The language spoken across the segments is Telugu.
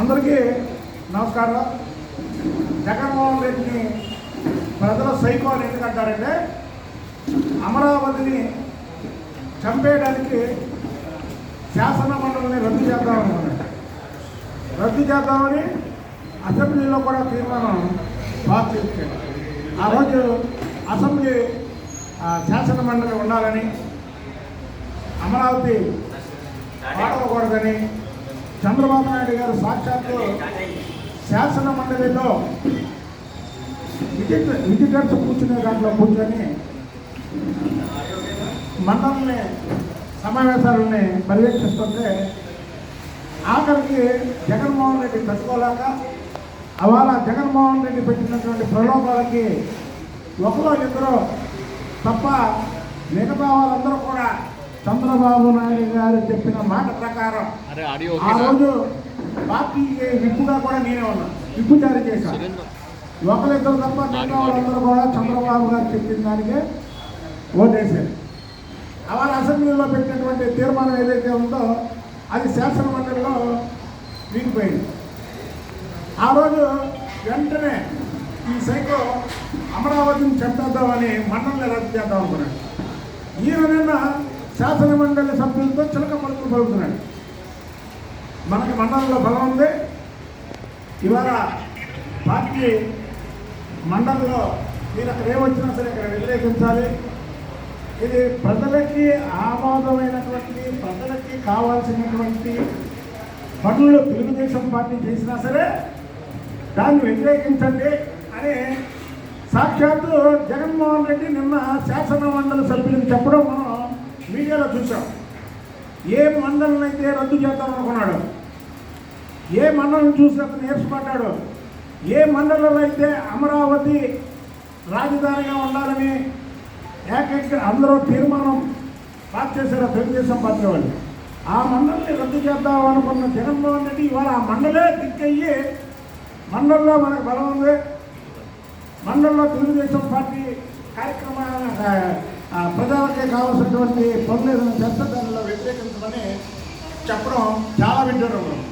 అందరికీ నమస్కారం. జగన్మోహన్ రెడ్డిని ప్రజల సైకో అని ఎందుకంటారంటే అమరావతిని చంపేయడానికి శాసన మండలిని రద్దు చేద్దామనుకున్నాడు రద్దు చేద్దామని అసెంబ్లీలో కూడా తీర్మానం పాస్ చేశాడు ఆ రోజు అసెంబ్లీ శాసన మండలి ఉండాలని అమరావతి పాడవకూడదని చంద్రబాబు నాయుడు గారు సాక్షాత్తు శాసన మండలిలో విజిట్ విజిటర్స్ కూర్చునే దాంట్లో కూర్చొని మండలిని సమావేశాలని పర్యవేక్షిస్తుంటే ఆఖరికి జగన్మోహన్ రెడ్డి తట్టుకోలేక అవాళ జగన్మోహన్ రెడ్డి పెట్టినటువంటి ప్రలోభాలకి ఒకరో ఇద్దరు తప్ప మిగతా వాళ్ళందరూ కూడా చంద్రబాబు నాయుడు గారు చెప్పిన మాట ప్రకారం ఆ రోజు పార్టీకి విప్పుగా కూడా నేనే ఉన్నా. విప్పు జారీ చేశాను ఒకరిద్దరు తప్ప మిగతా వాళ్ళందరూ కూడా చంద్రబాబు గారు చెప్పిన దానికే ఓటేశారు. అవాళ అసెంబ్లీలో పెట్టినటువంటి తీర్మానం ఏదైతే ఉందో అది శాసన మండలిలో వీగిపోయింది ఆ రోజు వెంటనే ఈ సైకో అమరావతిని చంపేద్దామని మండలిని రద్దు చేద్దాం అనుకున్నాడు. ఈయన నిన్న శాసన మండలి సభ్యులతో చిలక పలుకులు పలుకుతున్నాడు. మనకి మండలంలో బలం ఉంది. ఇవాళ పార్టీ మండలిలో మీరు అక్కడ ఏమొచ్చినా సరే ఇక్కడ వ్యతిరేకించాలి. ఇది ప్రజలకి ఆమోదమైనటువంటి ప్రజలకి కావాల్సినటువంటి పనులు తెలుగుదేశం పార్టీ చేసినా సరే దాన్ని వ్యతిరేకించండి అని సాక్షాత్తు జగన్మోహన్ రెడ్డి నిన్న శాసన మండలి సభ్యులకు చెప్పడం మనం మీడియాలో చూసాం. ఏ మండలిని అయితే రద్దు చేద్దామనుకున్నాడు ఏ మండలం చూసి అతను నేర్చుకుంటాడు ఏ మండలంలో అయితే అమరావతి రాజధానిగా ఉండాలని ఏకైక అందరూ తీర్మానం పాస్ చేశారు తెలుగుదేశం పార్టీ వాళ్ళు. ఆ మండలిని రద్దు చేద్దాం అనుకున్న జగన్మోహన్ రెడ్డి ఇవాళ ఆ మండలే దిక్కయ్యి మండలంలో మనకు బలం ఉంది. మండలంలో తెలుగుదేశం పార్టీ కార్యక్రమాల ప్రజలకి కావాల్సినటువంటి పనులు ఏదైనా చేస్తే దానిలో వ్యతిరేకించమని చెప్పడం చాలా వింటున్నాం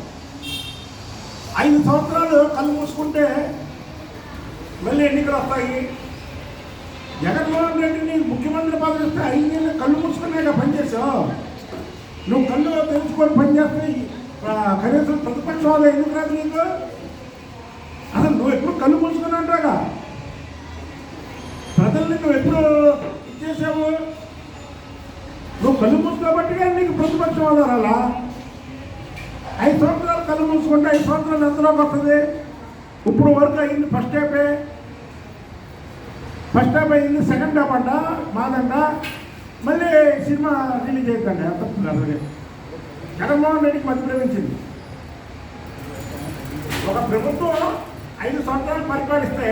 ఐదు సంవత్సరాలు కళ్ళు మూసుకుంటే మళ్ళీ ఎన్నికలు వస్తాయి. జగన్మోహన్ రెడ్డిని ముఖ్యమంత్రి పదవి ఇస్తే ఐదు నెలలు కళ్ళు మూసుకున్నాక పనిచేసావు. నువ్వు కళ్ళు తెలుసుకొని పనిచేస్తే కనీసం ప్రతిపక్ష వాళ్ళు ఎందుకు రాదు నీకు? అసలు నువ్వు ఎప్పుడు కళ్ళు మూసుకుని అంటాగా ప్రజల్ని నువ్వు ఎప్పుడు ఇచ్చేసావు నువ్వు కళ్ళు మూసుకోబట్టిగా నీకు ప్రతిపక్షం హోదా రాలా ఐదు సంవత్సరాలు కళ్ళు మూసుకుంటే ఐదు సంవత్సరాలు ఎంతలోకి వస్తుంది ఇప్పుడు వరకు అయింది ఫస్ట్ స్టెపే ఫస్ట్ హాఫ్ అయింది సెకండ్ హాఫ్ అంట మాదంట. మళ్ళీ సినిమా రిలీజ్ అవుతుందండి తప్పు అలాగే జగన్మోహన్ రెడ్డికి మధ్య ప్రేమించింది. ఒక ప్రభుత్వం ఐదు సంవత్సరాలు పరిపాలిస్తే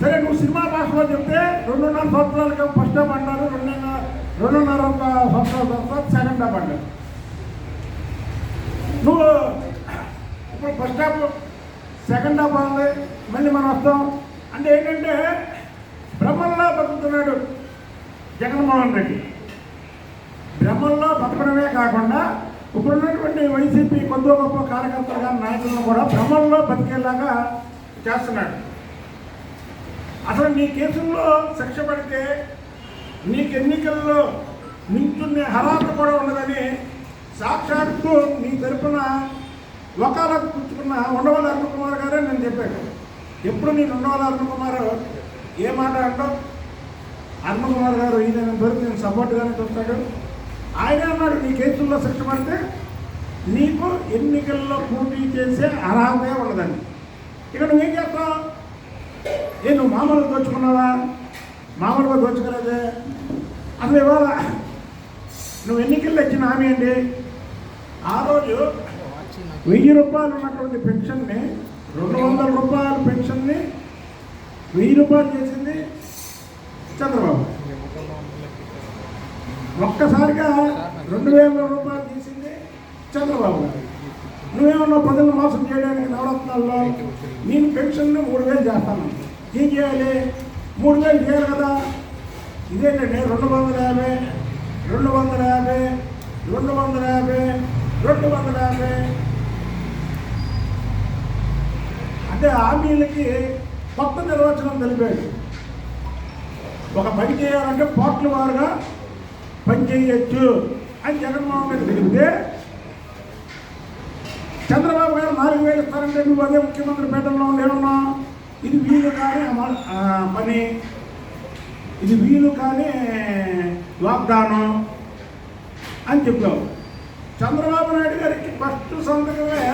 సరే నువ్వు సినిమా భాషలో చెప్తే రెండున్నర సంవత్సరాలకి ఫస్ట్ హాఫ్ అంటారు రెండున్నర రెండున్నర సంవత్సరాల తర్వాత సెకండ్ హాఫ్ అంటారు. నువ్వు ఇప్పుడు ఫస్ట్ హాఫ్ సెకండ్ హాఫ్ ఉంది మళ్ళీ మనం వస్తాం. అంటే ఏంటంటే బ్రహ్మంలో బతుకుతున్నాడు జగన్మోహన్ రెడ్డి. బ్రహ్మంలో బతకడమే కాకుండా ఇప్పుడున్నటువంటి వైసీపీ కొద్ది గొప్ప కార్యకర్తలుగా నాయకులను కూడా బ్రహ్మల్లో బతికేలాగా చేస్తున్నాడు. అసలు నీ కేసుల్లో శిక్ష పడితే నీకు ఎన్నికల్లో నించునే హరాత కూడా ఉండదని సాక్షాత్తు నీ తరపున లోకాలకు పుచ్చుకున్న ఉండవల్లి అరుణకుమార్ గారే నేను చెప్పాను. ఎప్పుడు నేను ఉండవల్లి అరుణకుమార్ ఏ మాట అంటావు అరుణకుమార్ గారు ఈయన పేరు నేను సపోర్ట్గానే చూస్తాడు. ఆయన అన్నాడు నీ కేసుల్లో శిక్ష పడితే నీకు ఎన్నికల్లో పోటీ చేసే అర్హతే ఉండదని. ఇక నువ్వేం చేస్తావు? ఏ నువ్వు మామూలుగా దోచుకున్నావా మామూలుగా దోచుకోలేదే అసలు ఇవాళ నువ్వు ఎన్నికల్లో ఇచ్చిన హామీ ఏంటి ఆ రోజు వెయ్యి రూపాయలు ఉన్నటువంటి పెన్షన్ని రెండు వందల రూపాయల పెన్షన్ని వెయ్యి రూపాయలు చేసింది చంద్రబాబు ఒక్కసారిగా రెండు వేల రూపాయలు తీసింది చంద్రబాబు గారు నువ్వేమన్నా ప్రజలను మోసం చేయడానికి నవరత్నాల్లో? నేను పెన్షన్ మూడు వేలు చేస్తాను. ఏం చేయాలి? మూడు వేలు చేయాలి కదా. ఇదేంటండి రెండు వందల యాభై రెండు వందల యాభై రెండు వందల యాభై రెండు వందల యాభై. అంటే హామీలకి కొత్త నిర్వచనం తెలిపాడు ఒక పని చేయాలంటే పోట్ల వారుగా పని చేయొచ్చు అని జగన్మోహన్ రెడ్డి తెలిపితే చంద్రబాబు గారు నాలుగు వేలు ఇస్తారంటే నువ్వు అదే ముఖ్యమంత్రి పీఠంలో ఏమన్నా ఇది వీలు కానీ పని. ఇది వీలు కానీ లాక్డౌను అని చెప్పావు. చంద్రబాబు నాయుడు గారికి ఫస్ట్ సంతకమే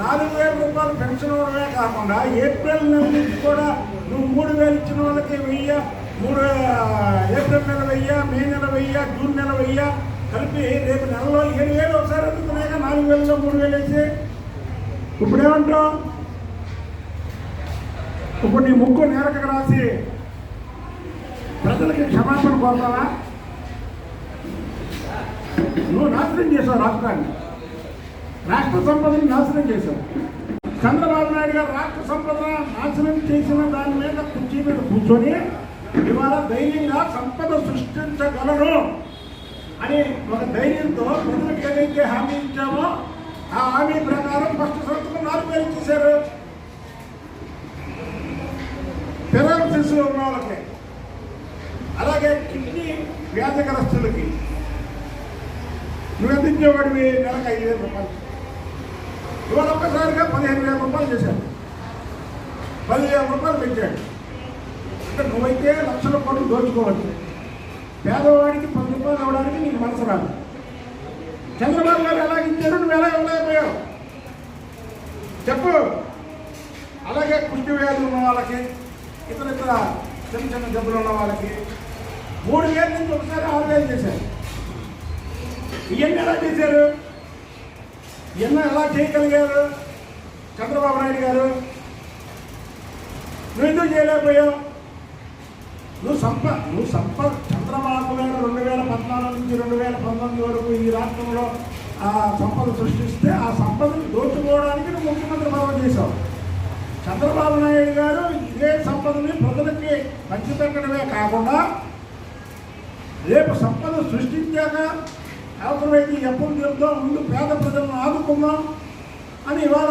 నాలుగు వేల రూపాయలు పెన్షన్ ఇవ్వడమే కాకుండా ఏప్రిల్ నెల నుంచి కూడా నువ్వు మూడు వేలు ఇచ్చిన వాళ్ళకి వెయ్యి మూడు ఏప్రిల్ నెల వెయ్యి మే నెల వెయ్యి జూన్ నెల వెయ్యి కలిపి రేపు నెలలో ఏడు వేలు ఒకసారి అందుకున్నాక నాలుగు వేలలో మూడు వేలు వేసి. ఇప్పుడు ఇప్పుడు నీ ముక్కు నేరక రాసి ప్రజలకి క్షమాపణ కోరుతావా? నువ్వు నాశనం చేసావు రాష్ట్రాన్ని. రాష్ట్ర సంపదని నాశనం చేశావు చంద్రబాబు నాయుడు గారు రాష్ట్ర సంపద నాశనం చేసిన దాని మీద కుర్చీ మీద కూర్చొని ఇవాళ ధైర్యంగా సంపద సృష్టించగలరు. అని ఒక ధైర్యంతో ప్రజలకు ఏదైతే హామీ ఇచ్చామో ఆ హామీ ప్రకారం ఫస్ట్ సంవత్సరం నాలుగు వేలు చేశారు పెరాలసిస్ ఉన్న వాళ్ళకి. అలాగే కిడ్నీ వ్యాధిగ్రస్తులకి. నువ్వు ఎంత ఇచ్చేవాడివి? నెలకు ఐదు వేల రూపాయలు. ఇవాళ ఒక్కసారిగా పదిహేను వేల రూపాయలు చేశాడు పదివేల రూపాయలు పెంచాడు అంటే నువ్వైతే లక్షల కోట్లు దోచుకోవచ్చు పేదవాడికి పది రూపాయలు ఇవ్వడానికి నీకు మనసు రాదు. చంద్రబాబు గారు ఎలా ఇచ్చారు నువ్వు ఎలా ఇవ్వలేకపోయావు? చెప్పు. అలాగే కుష్టి వ్యాధులు ఉన్న వాళ్ళకి ఇతర ఇతర చిన్న చిన్న జబ్బులు ఉన్న వాళ్ళకి మూడు వేల నుంచి ఒకసారి ఆరు వేలు చేశారు. ఇవన్నీ ఎలా చేశారు? ఇవన్నీ ఎలా చేయగలిగారు? చంద్రబాబు నాయుడు గారు నువ్వు ఎందుకు చేయలేకపోయావు? నువ్వు సంప నువ్వు సంప చంద్రబాబు గారు రెండు వేల పద్నాలుగు నుంచి రెండు వేల పంతొమ్మిది వరకు ఈ రాష్ట్రంలో ఆ సంపద సృష్టిస్తే ఆ సంపదను దోచుకోవడానికి నువ్వు ముఖ్యమంత్రి పదవి చేశావు. చంద్రబాబు నాయుడు గారు ఇదే సంపదని ప్రజలకి పంచిపెట్టడమే కాకుండా రేపు సంపద సృష్టించాక అవసరమైతే ఎప్పుడు చెప్తాం ముందు పేద ప్రజలను ఆదుకుందాం అని ఇవాళ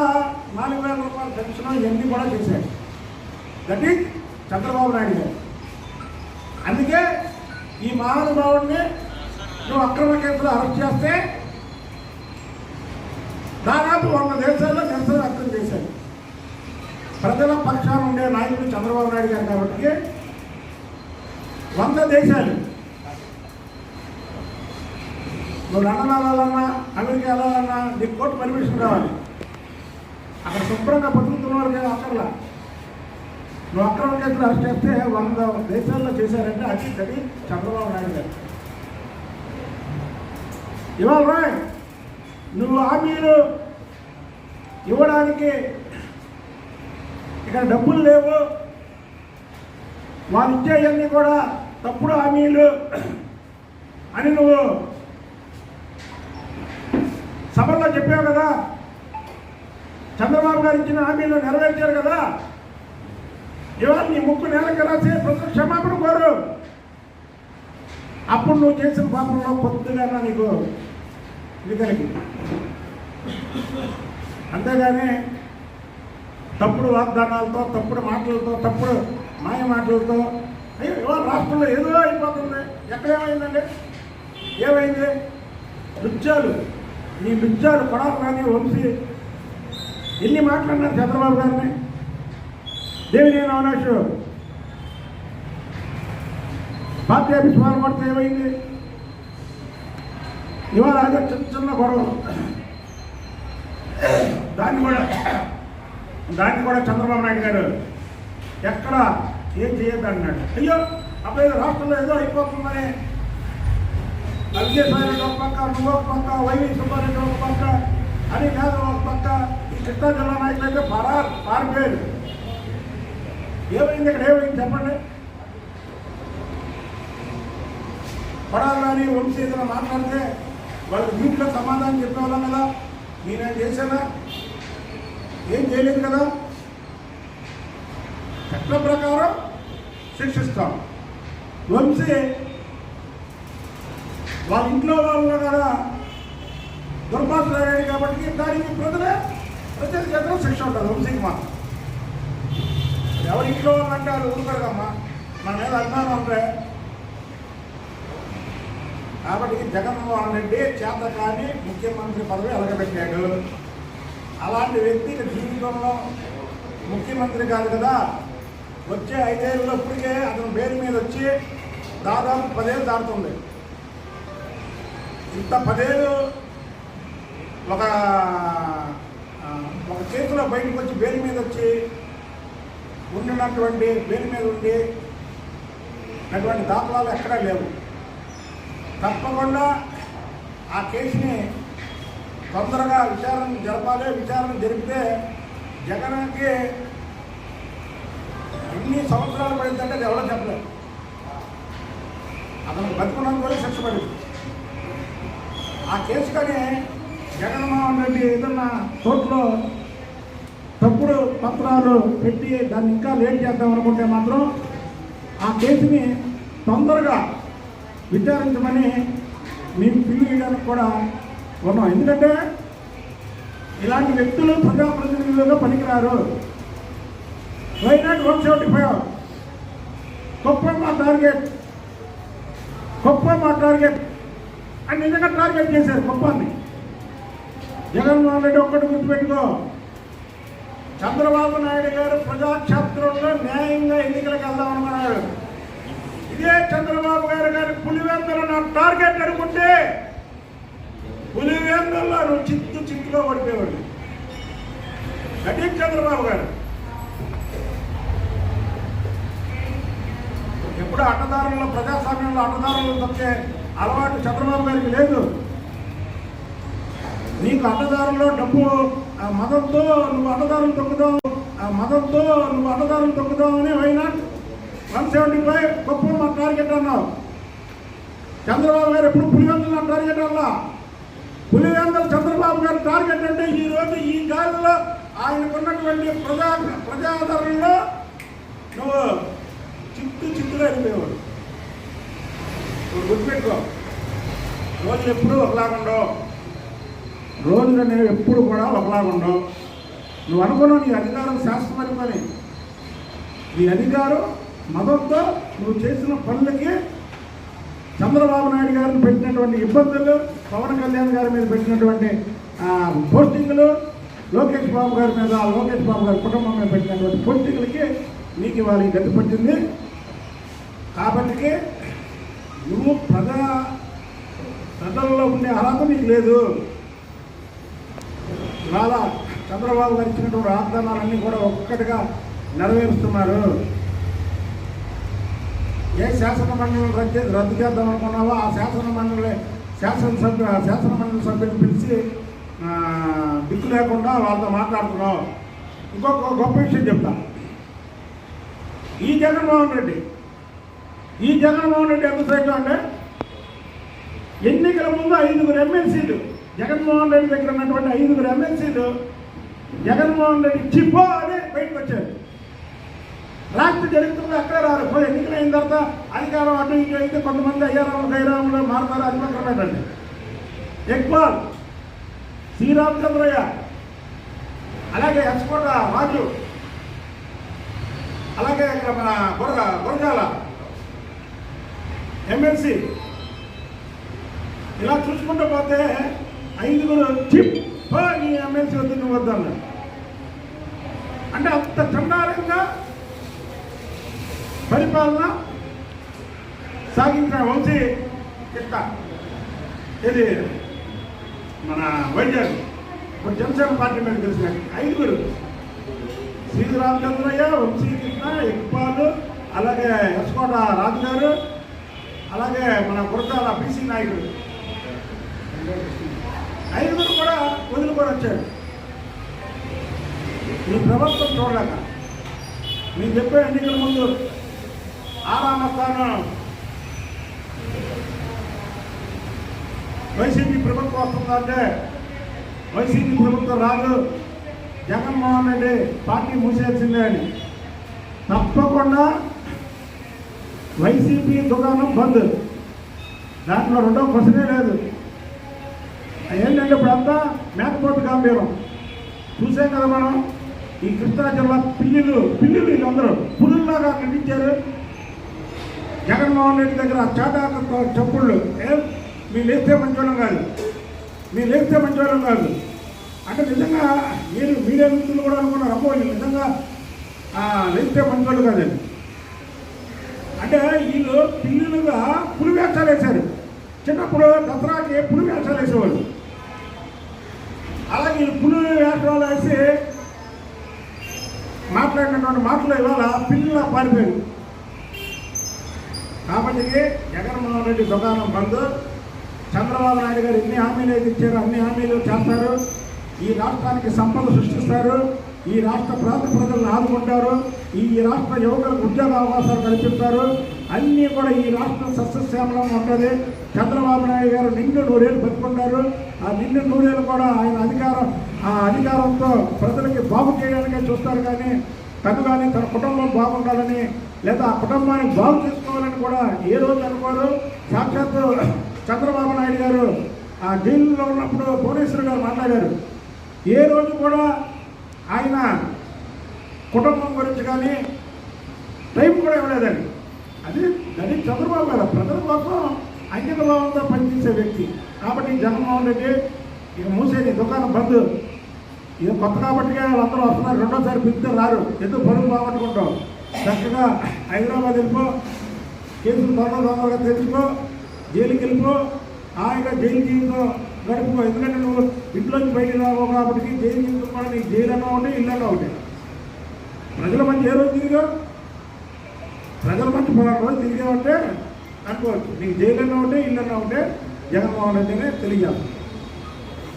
నాలుగు వేల రూపాయల పెన్షన్ ఇవన్నీ కూడా చేశాడు దట్ ఈజ్ చంద్రబాబు నాయుడు గారు. అందుకే ఈ మహానుభావుడిని నువ్వు అక్రమ కేసులు అరెస్ట్ చేస్తే దాదాపు వంద దేశాల్లో నిరసన వ్యక్తం చేశారు. ప్రజల పక్షాన ఉండే నాయకుడు చంద్రబాబు నాయుడు గారు కాబట్టి వంద దేశాలు. నువ్వు లండన్ వెళ్ళాలన్నా అమెరికా వెళ్ళాలన్నా నీకు కోర్టు పర్మిషన్ కావాలి. అక్కడ శుభ్రంగా బతుకుతున్నారు కదా అక్కర్లా. లాక్డౌన్ అక్రమ కేసులు అరెస్ట్ చేస్తే వంద దేశాల్లో చేశారంటే అది అది చంద్రబాబు నాయుడు గారు. ఇవాళ రాయ్ నువ్వు హామీలు ఇవ్వడానికి ఇక్కడ డబ్బులు లేవు. వాళ్ళు ఇచ్చేవన్నీ కూడా తప్పుడు హామీలు అని నువ్వు సభలో చెప్పావు కదా. చంద్రబాబు గారు ఇచ్చిన హామీలు నెరవేర్చారు కదా. ఇవాళ నీ ముక్కు నేలకు రాసి ప్రజలు క్షమాపణ కోరు. అప్పుడు నువ్వు చేసిన పాపంలో కొద్దిగా నీకు ఇది కలిగి అంతేగాని తప్పుడు వాగ్దానాలతో తప్పుడు మాటలతో తప్పుడు మాయ మాటలతో అయ్యో ఇవాళ రాష్ట్రంలో ఏదో అయిపోతుంది. ఎక్కడ ఏమైందండి ఏమైంది? నృత్యాలు నీ నృత్యాలు కొడాలి కానీ వంశీ. ఎన్ని మాట్లాడినారు చంద్రబాబు గారిని? దేవినేని అవినాష్ పార్టీ ఆఫీస్ పడితే ఏమైంది? ఇవాళ అదే చిన్న చిన్న గొడవ. దాన్ని కూడా దాన్ని కూడా చంద్రబాబు నాయుడు గారు ఎక్కడ ఏం చేయొద్దు అన్నాడు. అయ్యో అప్పుడు రాష్ట్రంలో ఏదో అయిపోతుందని. విజయసాయి ఒక పక్క నువ్వు ఒక పక్క వైవి సుబ్బారెడ్డి ఒక పక్క అని కాదు ఒక పక్క ఈ కృష్ణా జిల్లా నాయకులు అయితే పరారు పారిపోయారు ఏమైంది ఇక్కడ? ఏమైంది? చెప్పండి. పడాలని వంశీ ఏదైనా మాట్లాడితే వాళ్ళకి వీటిలో సమాధానం చెప్పేవాళ్ళం కదా? నేనేం చేశానా? ఏం చేయలేదు కదా? చట్ల ప్రకారం శిక్షిస్తాం. వంశీ వాళ్ళ ఇంట్లో వాళ్ళు కూడా దుర్భాషలాడాడు కాబట్టి దానికి ప్రజలే ప్రత్యేక శిక్ష ఉంటుంది వంశీకి మాత్రం. ఎవరి ఇంట్లో వాళ్ళు అంటారు ఊరుకోరమ్మా మన మీద అభిమానం ఉంటే. కాబట్టి జగన్మోహన్ రెడ్డి చేత కానీ ముఖ్యమంత్రి పదవి అలగబెట్టాడు. అలాంటి వ్యక్తి జీవితంలో ముఖ్యమంత్రి కాదు కదా. వచ్చే ఐదేళ్ళలో ఇప్పటికే అతని పేరు మీద వచ్చి దాదాపు పదేళ్ళు దాటుతుంది. ఇంత పదేళ్ళు ఒక ఒక చేతిలో బయటకు వచ్చి పేరు మీద వచ్చి ఉండినటువంటి పేరు మీద ఉండి అటువంటి దాఖలాలు ఎక్కడా లేవు. తప్పకుండా ఆ కేసుని తొందరగా విచారణ జరపాలి విచారణ జరిపితే జగన్కి ఎన్ని సంవత్సరాలు పడిందంటే అది ఎవరో చెప్పలేదు. అతను బతుకున్నందుకు కూడా శిక్ష పడింది. ఆ కేసు కానీ జగన్మోహన్ రెడ్డి ఏదన్నా కోర్టులో తప్పుడు పత్రాలు పెట్టి దాన్ని ఇంకా లేట్ చేద్దాం అనుకుంటే మాత్రం ఆ కేసుని తొందరగా విచారించమని మేము పిల్లి వేయడానికి కూడా ఉన్నాం. ఎందుకంటే ఇలాంటి వ్యక్తులు ప్రజాప్రతినిధులుగా పనికిరారు. వైనాట్ వన్ సెవెంటీ ఫైవ్ గొప్ప మా టార్గెట్ గొప్ప మా టార్గెట్ అని నిజంగా టార్గెట్ చేశారు గొప్పని జగన్మోహన్ రెడ్డి ఒక్కటి గుర్తుపెట్టుకో. చంద్రబాబు నాయుడు గారు ప్రజాక్షేత్రంలో న్యాయంగా ఎన్నికలకు వెళ్దామనుకున్నాడు ఇదే చంద్రబాబు గారు గారి పులివెందులు నా టార్గెట్ అనుకుంటే పులివెందుల్లో నువ్వు చిత్తు చిత్తులో పడిపోయేవాడు అది చంద్రబాబు గారు. ఎప్పుడు అడ్డదారుల్లో ప్రజాస్వామ్యంలో అట్టదారులు తప్పే అలవాటు చంద్రబాబు గారికి లేదు. నీకు అడ్డదారుల్లో డబ్బు ఆ మతంతో నువ్వు అడ్డదారులు తొక్కుదావు ఆ మతంతో నువ్వు అడ్డదారులు తొక్కుదావు అని అయినా వన్ సెవెంటీ ఫైవ్ గొప్ప మా టార్గెట్ అన్నావు. చంద్రబాబు గారు ఎప్పుడు పులివెందులు నా టార్గెట్ అన్నా. పులివెందులు చంద్రబాబు గారి టార్గెట్ అంటే ఈ రోజు ఈ గాలిలో ఆయనకున్నటువంటి ప్రజా ప్రజాదరణలో నువ్వు చిత్తు చిత్తులో వెళ్ళిపోయేవాడు నువ్వు గుర్తుపెట్టుకో. రోజులు ఎప్పుడూ ఒకలాగుండవు రోజులు అనేవి ఎప్పుడు కూడా ఒకలాగుండవు నువ్వు అనుకున్నావు నీ అధికారం శాశ్వతమైన పని. నీ అధికారం మతంతో నువ్వు చేసిన పనులకి చంద్రబాబు నాయుడు గారిని పెట్టినటువంటి ఇబ్బందులు పవన్ కళ్యాణ్ గారి మీద పెట్టినటువంటి ఆ, పోస్టింగులు లోకేష్ బాబు గారి మీద లోకేష్ బాబు గారి కుటుంబం మీద పెట్టినటువంటి పోస్టింగులకి నీకు ఇవాళ గతి పట్టింది. కాబట్టి నువ్వు ప్రజా ప్రజల్లో ఉండే అర్హత నీకు లేదు. ఇవాళ చంద్రబాబు గారు ఇచ్చినటువంటి వాగ్దానాలన్నీ కూడా ఒక్కటిగా నెరవేరుస్తున్నారు. ఏ శాసన మండలి రద్దు రద్దు చేద్దాం అనుకున్నావో ఆ శాసన మండలి శాసనసభ్యు శాసన మండలి సభ్యులు పిలిచి దిక్కు లేకుండా వాళ్ళతో మాట్లాడుతున్నావు. ఇంకొక గొప్ప విషయం చెప్తా. ఈ జగన్మోహన్ రెడ్డి ఈ జగన్మోహన్ రెడ్డి ఎంత సైతం అంటే ఎన్నికల ముందు ఐదుగురు ఎమ్మెల్సీలు జగన్మోహన్ రెడ్డి దగ్గర ఉన్నటువంటి ఐదుగురు ఎమ్మెల్సీలు జగన్మోహన్ రెడ్డి చిప్పో అని బయటకు వచ్చారు. రాష్ట్ర చరిత్రలో ఎక్కడ రారు. పోయి ఎన్నికలు అయిన తర్వాత అధికారం అటు ఇటు అయితే కొంతమంది అయ్యారాము గైరాములు మారుతారు? అది పక్కన పెట్టండి ఇక్బాల్ శ్రీరామచంద్రయ్య అలాగే హెచ్కోట రాజు అలాగే ఇక్కడ మన బుర్ర బురగాల ఎమ్మెల్సీ. ఇలా చూసుకుంటూ పోతే ఐదుగురు చిప్ నీ ఎమ్మెల్సీ వద్దు నువ్వు వద్దన్నా అంటే అంత చండాలంగా పరిపాలన సాగించిన వంశీ కృష్ణ ఇది మన వైజాగ్. ఇప్పుడు జనసేన పార్టీ మీద తెలిసిన ఐదుగురు. శ్రీరామచంద్రయ్య వంశీ కృష్ణ ఇక్బాల్ అలాగే ఎస్కోట రాజు గారు అలాగే మన గురజాల బీసీ నాయకుడు. ఐదుగురు కూడా వదులుకొని వచ్చాడు ఈ ప్రభుత్వం చూడలేక నేను చెప్పే ఎన్నికల ముందు ఆరామ స్థానం వైసీపీ ప్రభుత్వం వస్తుందంటే వైసీపీ ప్రభుత్వం రాదు. జగన్మోహన్ రెడ్డి పార్టీ మూసేసిందే అని. తప్పకుండా వైసీపీ దుకాణం బంద్. దాంట్లో రెండో ప్రశ్నే లేదు. ఏంటంటే ఇప్పుడు అంతా మేకపోతు గాంభీరం చూసాం కదా మనం? ఈ కృష్ణా జిల్లా పిల్లులు పిల్లులు వీళ్ళందరూ పులుల్లాగా నటించారు జగన్మోహన్ రెడ్డి దగ్గర చేటాక చెప్పుళ్ళు. ఏం? మీ లేస్తే మంచోళం కాదు. మీ లేస్తే మంచోళం కాదు. అంటే నిజంగా మీరు మీడియా మిత్రులు కూడా అనుకున్నారు అమ్మో నిజంగా లేస్తే మంచోళ్ళు కాదండి అంటే వీళ్ళు పిల్లులుగా పులి వేషాలు వేశారు. చిన్నప్పుడు దసరాకి పులి వేషాలు వేసేవాళ్ళు అలాగే ఈ పులి వేషాలు వేసి మాట్లాడినటువంటి మాటలు ఇవాళ పిల్లల పారిపోయింది కాబట్టి జగన్మోహన్ రెడ్డి దుకాణం బంద్. చంద్రబాబు నాయుడు గారు ఎన్ని హామీలు అయితే ఇచ్చారో అన్ని హామీలు చేస్తారు. ఈ రాష్ట్రానికి సంపద సృష్టిస్తారు. ఈ రాష్ట్ర ప్రాంత ప్రజలను ఆదుకుంటారు. ఈ రాష్ట్ర యువకులకు ఉద్యోగ అవకాశాలు కల్పిస్తారు. అన్నీ కూడా ఈ రాష్ట్రం సస్యశ్యామలం ఉంటుంది. చంద్రబాబు నాయుడు గారు నిండు నూరేళ్ళు బతుకుంటారు. ఆ నిండు నూరేళ్ళు కూడా ఆయన అధికారం ఆ అధికారంతో ప్రజలకి బాగు చేయడానికే చూస్తారు. కానీ తను కానీ తన కుటుంబం బాగుండాలని లేదా ఆ కుటుంబాన్ని బాగు చేసుకోవాలని కూడా ఏ రోజు అనుకోరు. సాక్షాత్తు చంద్రబాబు నాయుడు గారు ఆ జైలులో ఉన్నప్పుడు భువనేశ్వర్ గారు మాట్లాడారు. ఏ రోజు కూడా ఆయన కుటుంబం గురించి కానీ టైం కూడా ఇవ్వలేదండి. అది అది చంద్రబాబు గారు ప్రజల కోసం అంకిత భావంతో పనిచేసే వ్యక్తి. కాబట్టి జగన్మోహన్ రెడ్డి ఇక మూసేది దుకాణం బంద్. ఇది కొత్త కాబట్టి వాళ్ళందరూ వస్తున్నారు. రెండోసారి పిలిస్తే రారు. ఎందుకు పనులు బాగట్టుకుంటాం చక్కగా హైదరాబాద్ వెళ్ళిపో కేసులు తొందర తొందరగా తెచ్చుకో జైలుకి వెళ్ళిపో హాయిగా జైలు జీవితం గడుపుకో. ఎందుకంటే నువ్వు ఇంట్లోంచి బయటికి రావు కాబట్టి జైలు జీవితం కూడా నీకు జైలు అన్నా ఉంటే ఇల్లు అన్నా ఒకటి. ప్రజల మంచి ఏ రోజు తిరిగా ప్రజల మంచి పలానా రోజు తిరిగావంటే అనుకోవచ్చు. నీకు జైలు అన్నా ఉంటే ఇల్లు అన్నా ఉంటే జగన్మోహన్ రెడ్డినే తెలియజేస్తాను.